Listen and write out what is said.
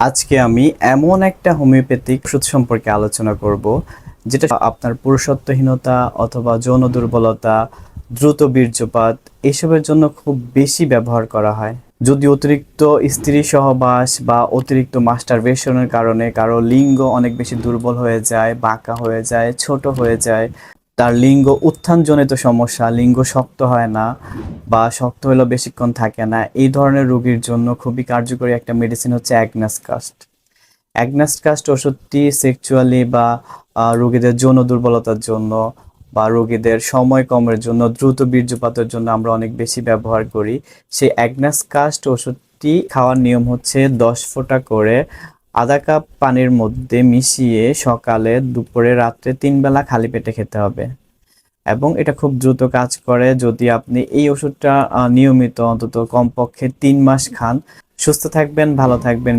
আজকে আমি এমন একটা হোমিওপ্যাথিক ওষুধ সম্পর্কে আলোচনা করব, যেটা আপনার পুরুষত্বহীনতা অথবা যৌন দুর্বলতা, দ্রুত বীর্যপাত এসবের জন্য খুব বেশি ব্যবহার করা হয়। যদি অতিরিক্ত স্ত্রী সহবাস বা অতিরিক্ত মাস্টারবেশনের কারণে কারও লিঙ্গ অনেক বেশি দুর্বল হয়ে যায়, বাঁকা হয়ে যায়, ছোট হয়ে যায় তার লিঙ্গ উত্থানজনিত সমস্যা, লিঙ্গ শক্ত হয় না বা শক্ত হলেও বেশিক্ষণ থাকে না, এই ধরনের রোগীর জন্য খুবই কার্যকরী একটা মেডিসিন হচ্ছে অ্যাগনাস কাস্ট অ্যাগনাস কাস্ট ওষুধটি সেক্সুয়ালি বা রোগীদের যৌন দুর্বলতার জন্য বা রোগীদের সময় কমের জন্য, দ্রুত বীর্যপাতের জন্য আমরা অনেক বেশি ব্যবহার করি। সেই অ্যাগনাস কাস্ট ওষুধটি খাওয়ার নিয়ম হচ্ছে দশ ফোঁটা করে আধা কাপ পানির মধ্যে মিশিয়ে সকালে দুপুরে রাত্রে তিন বেলা খালি পেটে খেতে হবে। এবং এটা খুব দ্রুত কাজ করে যদি আপনি এই ওষুধটা নিয়মিত অন্তত কমপক্ষে তিন মাস খান। সুস্থ থাকবেন, ভালো থাকবেন